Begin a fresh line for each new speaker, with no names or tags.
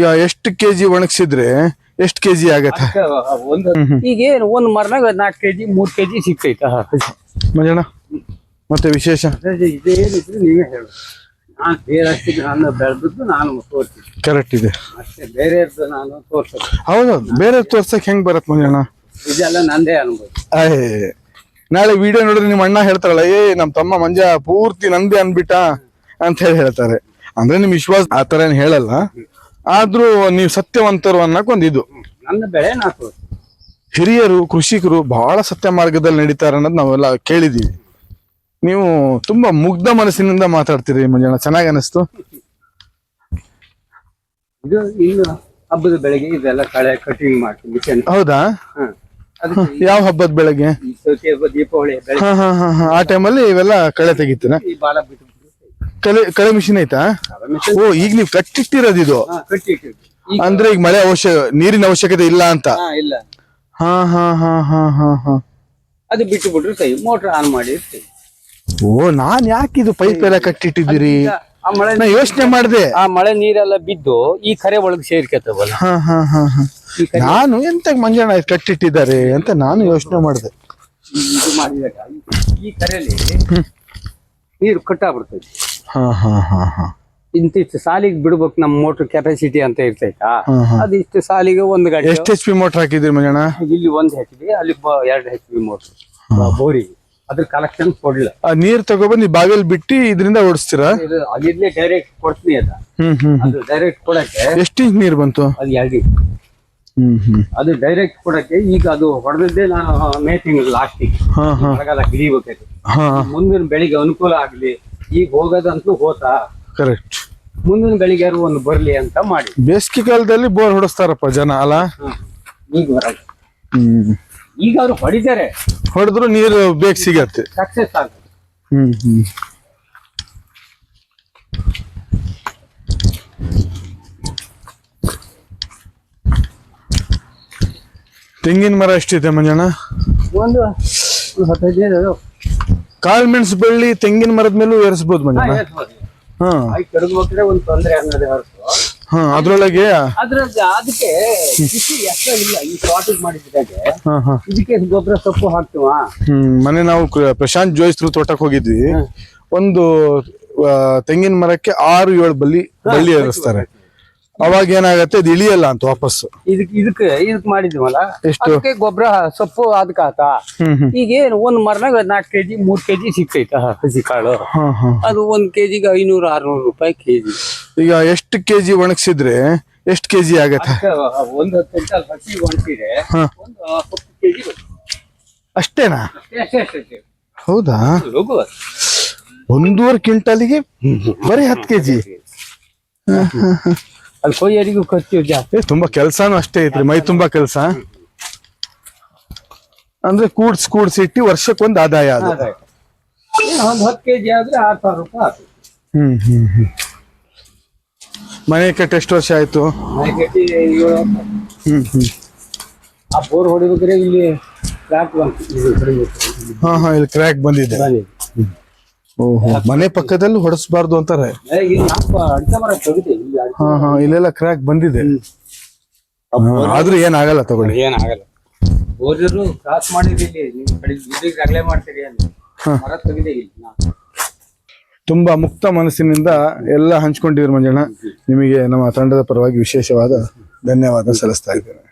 ಈಗ ಎಷ್ಟು ಕೆಜಿ ಒಣಗಿಸಿದ್ರೆ ಎಷ್ಟು ಕೆಜಿ ಆಗತ್ತೆ?
ಒಂದು ಈಗ ಏನು ಒಂದ್ ಮರನಾಗ ನಾಲ್ಕು ಕೆಜಿ ಮೂರ್ ಕೆಜಿ ಸಿಗ್ತೈತ.
ಮಂಜಣ್ಣ ಮತ್ತೆ ವಿಶೇಷ?
ಇದೇನಿದ್ರು ನೀವೇ ಹೇಳು. ನಾನು ಬೇರೆ ನಾನು ಬೆಳೆದದ್ದು ನಾನು ತೋರ್ತೀನಿ
ಕರೆಕ್ಟ್ ಇದೆ.
ಅಷ್ಟೇ ಬೇರೆಯವ್ರದ್ದು ನಾನು ತೋರ್ಸೋದು
ಹೌದೌದು ಬೇರೆ ತೋರ್ಸಕ್ ಹೆಂಗ್ ಬರತ್ ಮಂಜಣ್ಣ?
ಇದೆಲ್ಲ ನಂದೇ ಅನುಭವ.
ಅಯ್ಯ ನಾಳೆ ವಿಡಿಯೋ ನೋಡಿದ್ರೆ ನಿಮ್ಮ ಅಣ್ಣ ಹೇಳ್ತಾರಲ್ಲ ಏ ನಮ್ ತಮ್ಮ ಮಂಜ ಪೂರ್ತಿ ನಂದೇ ಅನ್ಬಿಟ್ಟ ಅಂತ ಹೇಳಿ ಹೇಳ್ತಾರೆ. ಅಂದ್ರೆ ನಿಮ್ ವಿಶ್ವಾಸ ಆ ತರ ಏನ್ ಹೇಳಲ್ಲ. ಆದ್ರೂ ನೀವು ಸತ್ಯವಂತರು ಅನ್ನಕ್ ಇದು
ನನ್ನ ಬೆಳೆ ನಾ
ಹಿರಿಯರು ಕೃಷಿಕರು ಬಹಳ ಸತ್ಯ ಮಾರ್ಗದಲ್ಲಿ ನಡೀತಾರೆ ಅನ್ನೋದು ನಾವೆಲ್ಲ ಕೇಳಿದೀವಿ ನೀವು ತುಂಬಾ ಮುಗ್ಧ ಮನಸ್ಸಿನಿಂದ ಮಾತಾಡ್ತೀರಿ ಮಂಜಣ್ಣ. ಚೆನ್ನಾಗಿ ಅನಿಸ್ತು?
ಇದು ಇನ್ನು ಹಬ್ಬದ ಬೆಳಗ್ಗೆ ಇದೆಲ್ಲ ಕಳೆ ಕಟಿಂಗ್ ಮಿಷನ್
ಹೌದಾ?
ಅದಕ್ಕೆ
ಯಾವ ಹಬ್ಬದ ಬೆಳಗ್ಗೆ?
ಈ ಸೌತೆ ಹಬ್ಬ ದೀಪಾವಳಿ ಬೆಳಗ್ಗೆ
ಹಾ ಹಾ ಹಾ ಹಾ. ಆ ಟೈಮಲ್ಲಿ ಇವೆಲ್ಲ ಕಳೆ ತೆಗಿತೀರ?
ಈ ಬಾಲ ಬಿಟ್ಟು
ಕಳೆ ಕಳೆ ಮಿಷಿನ್ ಐತಾ? ಓ ಈಗ ನೀವು ಕಟ್ಟಿಟ್ಟಿರೋದು ಇದು. ಅಂದ್ರೆ ಈಗ ಮಳೆ ಅವಶ್ಯ ನೀರಿನ ಅವಶ್ಯಕತೆ ಇಲ್ಲ ಅಂತ.
ಹಾ ಇಲ್ಲ.
ಹಾ ಹಾ ಹಾ ಹಾ ಹಾ ಹಾ.
ಅದು ಬಿಟ್ಟು ಬಿಟ್ರು ಸೈ ಮೋಟರ್ ಆನ್ ಮಾಡಿ ಇರ್ತೀವಿ
ಓ ನಾನ್ ಯಾಕೆ ಇದು ಪೈಪ್ ಎಲ್ಲ ಕಟ್ಟಿಟ್ಟಿದ್ದೀರಿ?
ಆ ಮಳೆ
ನಾ ಯೋಚನೆ ಮಾಡಿದೆ.
ಆ ಮಳೆ ನೀರೆಲ್ಲ ಬಿದ್ದು ಈ ಕರೆ ಒಳಗೆ ಸೇರ್ಕೆತವಲ್ಲ
ಹಾ ಹಾ ಹಾ ಹಾ.
ಈ ಕರೆ
ನಾನು ಎಂತ ಮಂಜಣ್ಣ ಇದು ಕಟ್ಟಿಟ್ಟಿದ್ದಾರೆ ಅಂತ ನಾನು ಯೋಚನೆ ಮಾಡಿದೆ.
ಇದು ಮಾಡಿದಾಗ ಈ ಕರೆಯಲ್ಲಿ ನೀರು ಕಟ್ಟಾಗ್ಬಿಡ್ತದೆ.
ಹಾ ಹಾ ಹಾ ಹಾ.
ಇಂತಿಷ್ಟು ಸಾಲಿಗೆ ಬಿಡ್ಬೇಕು ನಮ್ಮ ಮೋಟರ್ ಕೆಪಾಸಿಟಿ ಅಂತ ಇರ್ತೈತಾ?
ಹಾ, ಹಾ.
ಅದು ಇಷ್ಟು ಸಾಲಿಗೆ ಒಂದು ಗಾಡಿ
ಎಷ್ಟು ಎಚ್ ಪಿ ಮೋಟರ್ ಹಾಕಿದ್ರಿ ಮಂಜಣ್ಣ?
ಇಲ್ಲಿ ಒಂದು ಹೆಚ್ ಬಿ ಅಲ್ಲಿ ಬ- ಎರಡು ಹೆಚ್ ಬಿ ಮೋಟರ್ ಬೋರಿಗೆ ಅದ್ರ ಕಲೆಕ್ಷನ್ ಕೊಡ್ಲಿಲ್ಲ.
ಆ ನೀರ್ ತಗೊಬಂದು ಈ ಬಾವಿಯಲ್ಲಿ ಬಿಟ್ಟು ಇದರಿಂದ ಓಡಿಸ್ತೀರಾ?
ಇದು ಡೈರೆಕ್ಟ್ ಕೊಡ್ತೀನಿ ಅದ.
ಹ್ಮ್ ಹ್ಮ್
ಅದು ಡೈರೆಕ್ಟ್ ಕೊಡಕ್ಕೆ
ಎಷ್ಟು ಇಂಚ್ ನೀರ್ ಬಂತು?
ಅದು ಎರಡು
ಹ್ಮ್ ಹ್ಮ್.
ಅದು ಡೈರೆಕ್ಟ್ ಕೊಡಕ್ಕೆ ಈಗ ಅದು ಹೊಡೆದಿದ್ದೆ ನಾನು ಮೇ ತಿಂಗಳು ಲಾಸ್ಟಿಗೆ
ಹಾ ಹಾ.
ಮಳೆಗಾಲ ಗಿಳಿಬೇಕಾಯ್ತು
ಹಾ.
ಮುಂದಿನ ಬೆಳಿಗ್ಗೆ ಅನುಕೂಲ ಆಗ್ಲಿ. ಈಗ ಹೋಗೋದಂತೂ ಹೋತಾ.
ಕರೆಕ್ಟ್
ಮುಂದಿನ ಬೆಳಿಗ್ಗೆ ಒಂದು ಬರ್ಲಿ ಅಂತ ಮಾಡಿ.
ಬೇಸಿಗೆ ಕಾಲದಲ್ಲಿ ಬೋರ್ ಹೊಡಿಸ್ತಾರಪ್ಪ ಜನ ಅಲ್ಲ?
ಈಗ ಬರಲ್ಲ.
ಹ್ಮ್.
ಈಗ ಅವ್ರು ಹೊಡಿತಾರೆ
ಹೊಡೆದ್ರು ನೀರು ಬೇಗ ಸಿಗತ್ತೆ.
ಸಕ್ಸಸ್ ಆಗ್ತದೆ.
ಹ್ಮ್ ಹ್ಮ್. ತೆಂಗಿನ ಮರ ಎಷ್ಟಿದೆ ಮಂಜಣ್ಣ
ಒಂದು ಒಂದು ಹತ್ತೈದು
ಕಾಳು ಮೆಣಸು ಬಳ್ಳಿ ತೆಂಗಿನ ಮರದ ಮೇಲೂ ಏರಿಸಬಹುದು ಮಂಜಣ್ಣ ಹಾ
ಆಯ್ತು ಕೆಡಗ್ಬೇಕ್ರೆ ಒಂದು ತೊಂದರೆ ಅನ್ನೋದೇ ಹೊರತು.
ಹಾ ಅದ್ರೊಳಗೆ?
ಅದ್ರ ಅದಕ್ಕೆ ಕೃಷಿ ಎಷ್ಟೋ ಇಲ್ಲ ಈ ತೋಟಕ್ಕೆ ಮಾಡಿದ್ದಾಗೆ
ಹಾ ಹಾ.
ಇದಕ್ಕೆ ಗೊಬ್ಬರ ಸೊಪ್ಪು ಹಾಕ್ತೀವ?
ಹ್ಮ್ ಮನೆ ನಾವು ಕ- ಪ್ರಶಾಂತ್ ಜೋಯಿಸ್ರು ತೋಟಕ್ಕೆ ಹೋಗಿದ್ವಿ. ಒಂದು ಆ, ತೆಂಗಿನ ಮರಕ್ಕೆ ಆರು ಏಳು ಬಲ್ಲಿ ಬಳ್ಳಿ ಏರಿಸ್ತಾರೆ. ಅವಾಗ ಏನಾಗತ್ತೆ? ಅದು ಇಳಿಯಲ್ಲ ಅಂತ ವಾಪಸ್
ಇದಕ್ಕೆ ಇದಕ್ಕೆ ಇದಕ್ ಮಾಡಿದ್ವಲ್ಲ?
ಎಷ್ಟು?
ಅದಕ್ಕೆ ಗೊಬ್ಬರ ಸೊಪ್ಪು ಅದಕ್ಕೆ ಆತ ಈಗ ಏನು ಒಂದ್ ಮರನಾಗ ನಾಲ್ಕ್ ಕೆಜಿ ಮೂರ್ ಕೆಜಿ ಸಿಗ್ತೈತ ಹಸಿ ಕಾಳು. ಅದು ಒಂದ್ ಕೆಜಿಗೆ ಐನೂರ ಆರ್ನೂರು ರೂಪಾಯಿ ಕೆಜಿ.
ಈಗ ಎಷ್ಟು ಕೆಜಿ ಒಣಗಿಸಿದ್ರೆ ಎಷ್ಟು ಕೆಜಿ ಆಗತ್ತೆ?
ಒಂದು ಕ್ವಿಂಟಲ್ ಹಸಿ. ಒಂದು ಹತ್ತು ಕೆಜಿ
ಅಷ್ಟೇನಾ?
ಅಷ್ಟೇ ಅಷ್ಟೇ ಅಷ್ಟೇ ಅಷ್ಟೇ.
ಹೌದಾ? ಒಂದೂವರೆ ಕ್ವಿಂಟಲ್ಗೆ ಬರೀ ಹತ್ತು ಕೆಜಿ?
ಅದು ಕೊಯ್ಯರಿಗೂ ಖರ್ಚು ಜಾಸ್ತಿ.
ಏ ತುಂಬಾ ಕೆಲ್ಸಾನು ಅಷ್ಟೇ ಐತ್ರಿ ಮೈ ತುಂಬಾ ಕೆಲಸ? ಅಂದ್ರೆ ಕೂಡ್ಸ್ ಕೂಡ್ಸ್ ಇಟ್ಟಿ ವರ್ಷಕ್ಕೊಂದ್ ಆದಾಯ ಅದು.
ಒಂದು ಹತ್ತು ಕೆಜಿ ಆದ್ರೆ ಆರು ಸಾವಿರ ರೂಪಾಯಿ ಆಗ್ತದೆ
ಹ್ಮ್ ಹ್ಮ್ ಹ್ಮ್. ಮನೆ ಕಟ್ಟಿ ಎಷ್ಟು ವರ್ಷ ಆಯ್ತು?
ಏಳು
ಹ್ಮ್ ಹ್ಮ್.
ಆ ಬೋರ್ ಹೊಡಿಬೇಕಾದ್ರೆ ಇಲ್ಲಿ ಕ್ರಾಕ್ ಬಂತು. ಇದು.
ಹಾ ಹಾ ಇಲ್ಲಿ ಕ್ರ್ಯಾಕ್ ಬಂದಿದೆ.
ಬಂದಿದೆ.
ಓಹೋ ಮನೆ ಪಕ್ಕದಲ್ಲಿ ಹೊಡೆಸಬಾರ್ದು ಅಂತಾರೆ.
ಏ, ಇಲ್ಲಿ ನಾಲ್ಕು ಅಡಿಕೆ ಮರ ಅಡಿಕೆ
ಹಾ ಹಾ ಇಲ್ಲೆಲ್ಲ ಕ್ರ್ಯಾಕ್ ಬಂದಿದೆ. ಆದ್ರೂ ಏನಾಗಲ್ಲ ತಗೊಳ್ಳಿ.
ಏನಾಗಲ್ಲ. ಬೋರ್ಜರು ಕ್ರಾಸ್ ಮಾಡಿರಿ ನೀವು ಮಾಡ್ತೀರಿ ಅಂತ. ಮರ ತೆಗಿದೆ ಇಲ್ಲಿ. ನಾ.
ತುಂಬಾ ಮುಕ್ತ ಮನಸ್ಸಿನಿಂದ ಎಲ್ಲ ಹಂಚ್ಕೊಂಡಿದ್ರು ಮಂಜಣ್ಣ. ನಿಮಗೆ ನಮ್ಮ ತಂಡದ ಪರವಾಗಿ ವಿಶೇಷವಾದ ಧನ್ಯವಾದ ಸಲ್ಲಿಸ್ತಾ ಇದ್ದೇನೆ.